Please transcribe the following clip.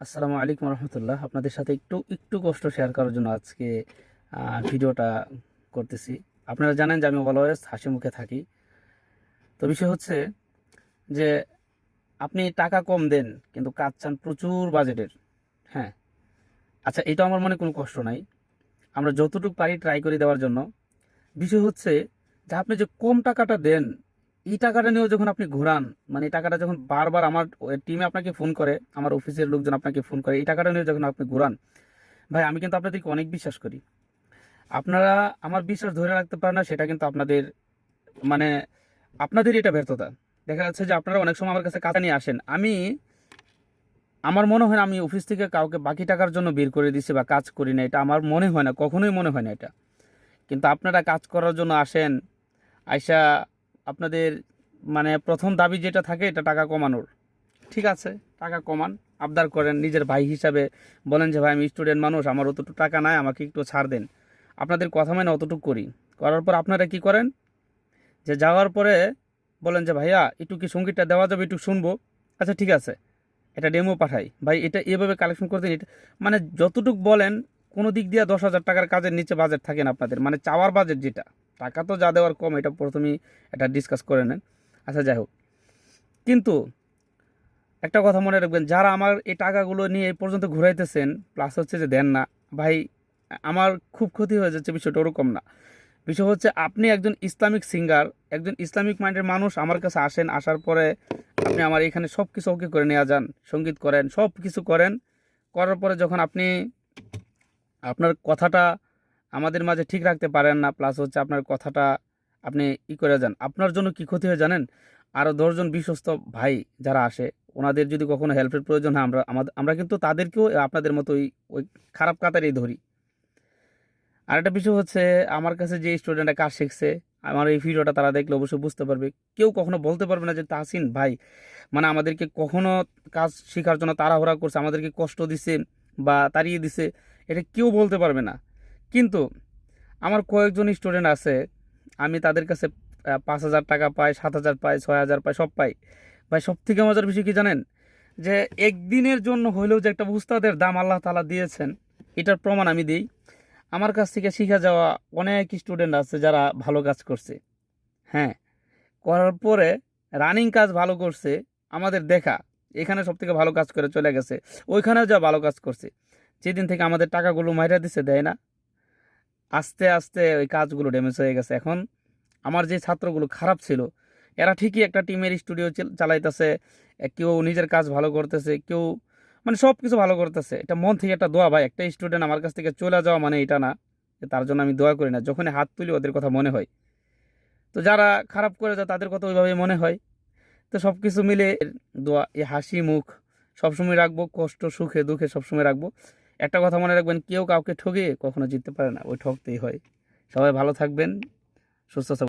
আসসালামু আলাইকুম রহমতুল্লাহ। আপনাদের সাথে একটু একটু কষ্ট শেয়ার করার জন্য আজকে ভিডিওটা করতেছি। আপনারা জানেন যে আমি অলওয়েজ হাসি মুখে থাকি। তো বিষয় হচ্ছে যে, আপনি টাকা কম দেন, কিন্তু কাজ চান প্রচুর বাজেটের হ্যাঁ। আচ্ছা এটা আমার মনে কোনো কষ্ট নাই। আমরা যতটুকু পারি ট্রাই করে দেওয়ার জন্য। বিষয় হচ্ছে যে, আপনি যে কম টাকাটা দেন এই টাকাটা নিয়েও যখন আপনি ঘোরান মানে এই টাকাটা যখন বারবার আমার টিমে আপনাকে ফোন করে, আমার অফিসের লোকজন আপনাকে ফোন করে, এই টাকাটা নিয়ে যখন আপনি ঘোরান, ভাই, আমি কিন্তু আপনাদেরকে অনেক বিশ্বাস করি। আপনারা আমার বিশ্বাস ধরে রাখতে পারেন না, সেটা কিন্তু আপনাদের মানে আপনাদের এটা ব্যর্থতা। দেখা যাচ্ছে যে আপনারা অনেক সময় আমার কাছে কাজ নিয়ে আসেন। আমি, আমার মনে হয় না আমি অফিস থেকে কাউকে বাকি টাকার জন্য বের করে দিছি বা কাজ করি না, এটা আমার মনে হয় না, কখনোই মনে হয় না এটা। কিন্তু আপনারা কাজ করার জন্য আসেন, আইসা আপনাদের মানে প্রথম দাবি যেটা থাকে এটা টাকা কমানোর। ঠিক আছে, টাকা কমান, আবদার করেন, নিজের ভাই হিসাবে বলেন যে, ভাই, আমি স্টুডেন্ট মানুষ, আমার অতটুকু টাকা নাই, আমাকে একটু ছাড় দেন। আপনাদের কথা মানে অতটুকু করি। করার পর আপনারা কি করেন? যে যাওয়ার পরে বলেন যে, ভাইয়া, একটু কি সঙ্গীতটা দেওয়া যাবে, একটু শুনব? আচ্ছা ঠিক আছে, এটা ডেমো পাঠাই। ভাই, এটা এভাবে কালেকশন করতে এটা মানে যতটুক বলেন, কোনো দিক দিয়ে দশ হাজার টাকার কাজের নিচে বাজেট থাকে না আপনাদের। মানে চাওয়ার বাজেট যেটা। টাকা তো যা দেওয়ার কম, এটা প্রথমেই এটা ডিসকাস করে নেন। আচ্ছা যাই হোক। কিন্তু একটা কথা মনে রাখবেন, যারা আমার এই টাকাগুলো নিয়ে এই পর্যন্ত ঘুরাইতেছেন প্লাস হচ্ছে যে দেন না। ভাই, আমার খুব ক্ষতি হয়ে যাচ্ছে, বিষয়টা ওরকম না। বিষয় হচ্ছে, আপনি একজন ইসলামিক সিঙ্গার একজন ইসলামিক মাইন্ডের মানুষ, আমার কাছে আসেন, আসার পরে আপনি আমার এখানে সব কিছু ওকে করে নিয়ে যান, সংগীত করেন সব কিছু করেন। করার পরে যখন আপনি আপনার কথাটা আমাদের মাঝে ঠিক রাখতে পারেন না প্লাস হচ্ছে আপনার কথাটা আপনি ই করে যান। আপনার জন্য কি ক্ষতি হয় জানেন? আরও দশজন বিশ্বস্ত ভাই যারা আসে, ওনাদের যদি কখনো হেল্পের প্রয়োজন হয়, আমরা আমাদের আমরা কিন্তু তাদেরকেও আপনাদের মতো ওই ওই খারাপ কাতারেই ধরি। আরেকটা বিষয় হচ্ছে, আমার কাছে যে স্টুডেন্টরা কাজ শিখছে, আমার এই ভিডিওটা তারা দেখলে অবশ্যই বুঝতে পারবে। কেউ কখনো বলতে পারবে না যে, তাহসিন ভাই মানে আমাদেরকে কখনো কাজ শেখার জন্য তাড়াহুড়া করছে, আমাদেরকে কষ্ট দিছে বা তাড়িয়ে দিছে। এটা কেউ বলতে পারবে না। কিন্তু আমার কয়েকজন স্টুডেন্ট আছে, আমি তাদের কাছে পাঁচ হাজার টাকা পাই, সাত হাজার পাই, ছয় হাজার পাই, সব পাই। ভাই সব থেকে মজার বিষয় কি জানেন? যে একদিনের জন্য হইলেও যে একটা উস্তাদের দাম আল্লাহ তালা দিয়েছেন, এটার প্রমাণ আমি দিই। আমার কাছ থেকে শিখে যাওয়া অনেক স্টুডেন্ট আছে যারা ভালো কাজ করছে। হ্যাঁ করার পরে রানিং কাজ ভালো করছে, আমাদের দেখা, এখানে সব থেকে ভালো কাজ করে চলে গেছে ওইখানেও যা ভালো কাজ করছে। যেদিন থেকে আমাদের টাকাগুলো মাইরা দিছে, দেয় না। আস্তে আস্তে ওই কাজগুলো ড্যামেজ হয়ে গেছে। এখন আমার যে ছাত্রগুলো খারাপ ছিল, এরা ঠিকই একটা টিমের স্টুডিও চালাইতেছে কেউ নিজের কাজ ভালো করতেছে, কেউ মানে সব কিছু ভালো করতেছে। এটা মন থেকে একটা দোয়া ভাই, একটা স্টুডেন্ট আমার কাছ থেকে চলে যাওয়া মানে এটা না তার জন্য আমি দোয়া করি না, যখনই হাত তুলি ওদের কথা মনে হয়। তো যারা খারাপ করে যায় তাদের কথা ওইভাবে মনে হয়। তো সব কিছু মিলে দোয়া এই হাসি মুখ, সবসময় রাখব, কষ্ট সুখে দুঃখে সবসময় রাখব। একটা কথা মনে রাখবেন, কেউ কাউকে ঠকিয়ে কখনো জিততে পারে না, ওই ঠকতেই হয়। সবাই ভালো থাকবেন, সুস্থ